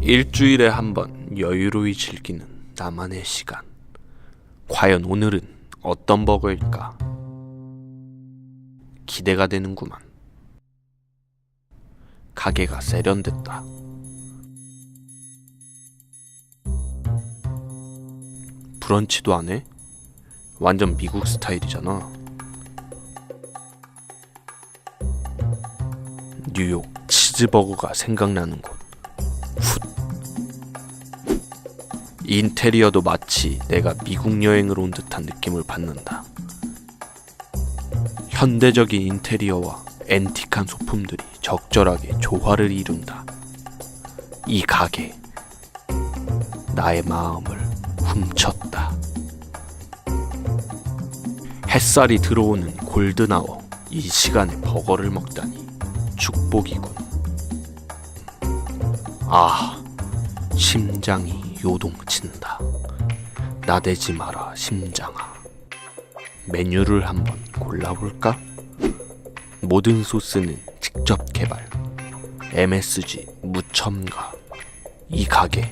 일주일에 한 번 여유로이 즐기는 나만의 시간. 과연 오늘은 어떤 버거일까? 기대가 되는구만. 가게가 세련됐다. 브런치도 안 해? 완전 미국 스타일이잖아. 뉴욕 치즈버거가 생각나는 곳. 훗. 인테리어도 마치 내가 미국 여행을 온 듯한 느낌을 받는다. 현대적인 인테리어와 앤틱한 소품들이 적절하게 조화를 이룬다. 이 가게, 나의 마음을 훔쳤다. 햇살이 들어오는 골든아워, 이 시간에 버거를 먹다니 축복이군. 아, 심장이 요동친다. 나대지 마라, 심장아. 메뉴를 한번 골라볼까? 모든 소스는 직접 개발. MSG 무첨가. 이 가게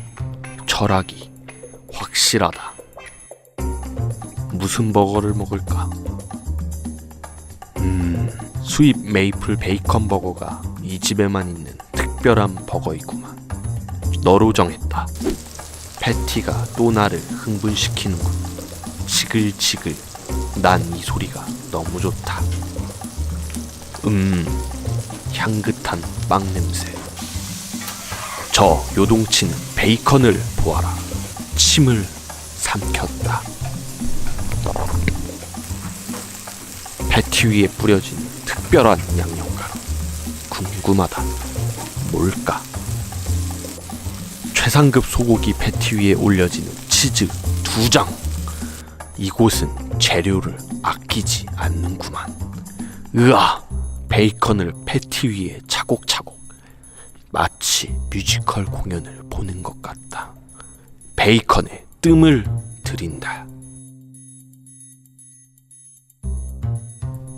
철학이 확실하다. 무슨 버거를 먹을까? 음, 수입 메이플 베이컨 버거가 이 집에만 있는 특별한 버거이구만. 너로 정했다. 패티가 또 나를 흥분시키는군. 지글지글. 난 이 소리가 너무 좋다. 음, 향긋한 빵 냄새. 저 요동치는 베이컨을 보아라. 침을 삼켰다. 패티 위에 뿌려진 특별한 양념가루. 궁금하다. 뭘까? 최상급 소고기 패티 위에 올려지는 치즈 두 장. 이곳은 재료를 아끼지 않는구만. 으아! 베이컨을 패티 위에 차곡차곡. 마치 뮤지컬 공연을 보는 것 같다. 베이컨에 뜸을 들인다.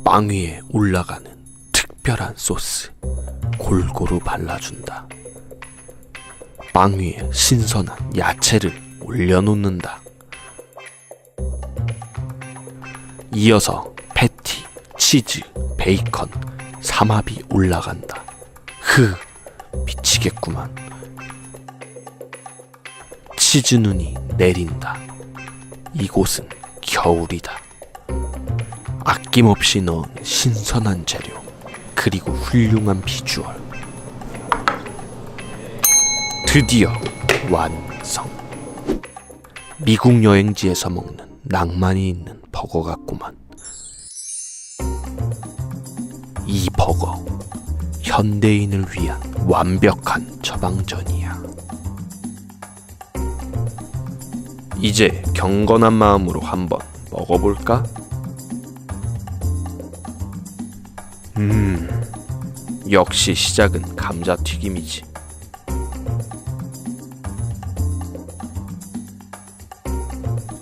빵 위에 올라가는 특별한 소스. 골고루 발라준다. 빵 위에 신선한 야채를 올려놓는다. 이어서 패티, 치즈, 베이컨, 삼합이 올라간다. 흐, 미치겠구만. 치즈 눈이 내린다. 이곳은 겨울이다. 아낌없이 넣은 신선한 재료, 그리고 훌륭한 비주얼. 드디어 완성. 미국 여행지에서 먹는 낭만이 있는 버거 같구만. 이 버거 현대인을 위한 완벽한 처방전이야. 이제 경건한 마음으로 한번 먹어볼까? 음, 역시 시작은 감자튀김이지.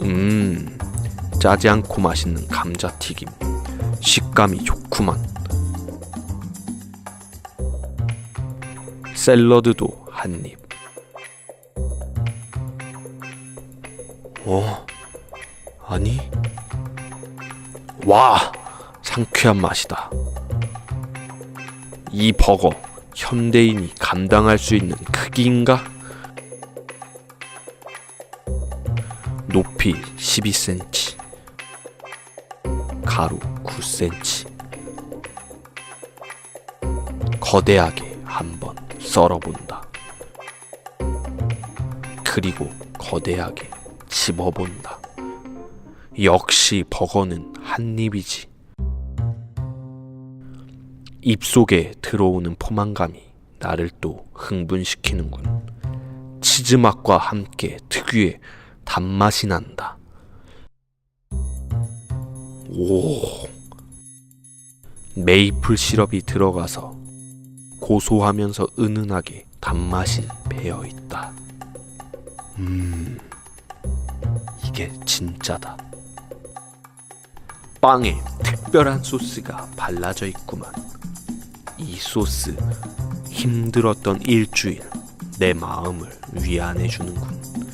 음, 짜지 않고 맛있는 감자튀김. 식감이 좋구만. 샐러드도 한 입. 어? 아니? 와! 상쾌한 맛이다. 이 버거 현대인이 감당할 수 있는 크기인가? 높이 12cm, 가로 9cm. 거대하게 한번 썰어본다. 그리고 거대하게 집어본다. 역시 버거는 한 입이지. 입속에 들어오는 포만감이 나를 또 흥분시키는군. 치즈 맛과 함께 특유의 단맛이 난다. 오. 메이플 시럽이 들어가서 고소하면서 은은하게 단맛이 배어 있다. 음. 이게 진짜다. 빵에 특별한 소스가 발라져 있구만. 이 소스 힘들었던 일주일 내 마음을 위안해 주는군.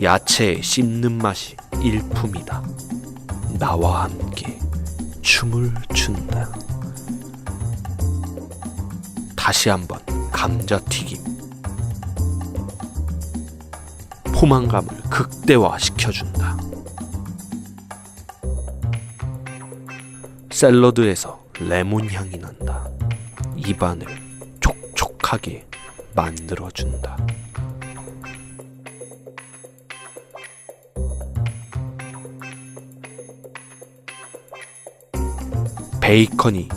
야채의 씹는 맛이 일품이다. 나와 함께 춤을 춘다. 다시 한번 감자튀김. 포만감을 극대화시켜준다. 샐러드에서 레몬 향이 난다. 입안을 촉촉하게 만들어준다. 베이컨이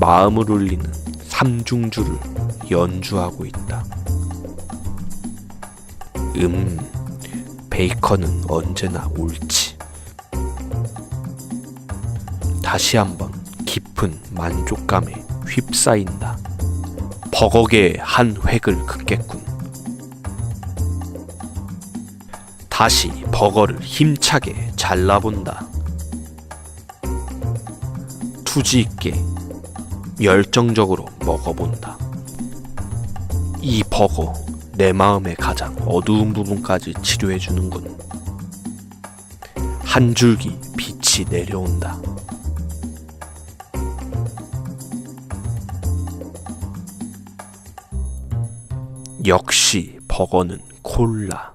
마음을 울리는 삼중주를 연주하고 있다. 음, 베이컨은 언제나 옳지. 다시 한번 깊은 만족감에 휩싸인다. 버거계의 한 획을 긋겠군. 다시 버거를 힘차게 잘라본다. 투지 있게 열정적으로 먹어본다. 이 버거 내 마음의 가장 어두운 부분까지 치료해 주는군. 한 줄기 빛이 내려온다. 역시 버거는 콜라.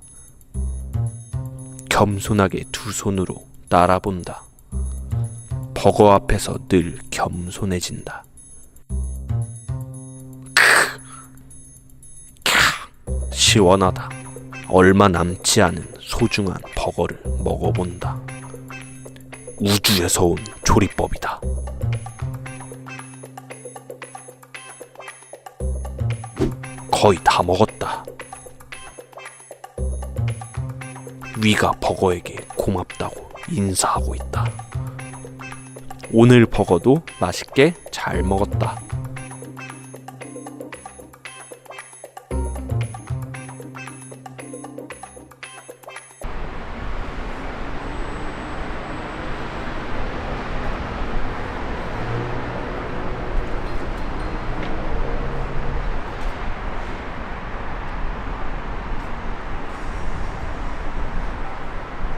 겸손하게 두 손으로 따라본다. 버거 앞에서 늘 겸손해진다. 시원하다. 얼마 남지 않은 소중한 버거를 먹어본다. 우주에서 온 조리법이다. 거의 다 먹었다. 위가 버거에게 고맙다고 인사하고 있다. 오늘 버거도 맛있게 잘 먹었다.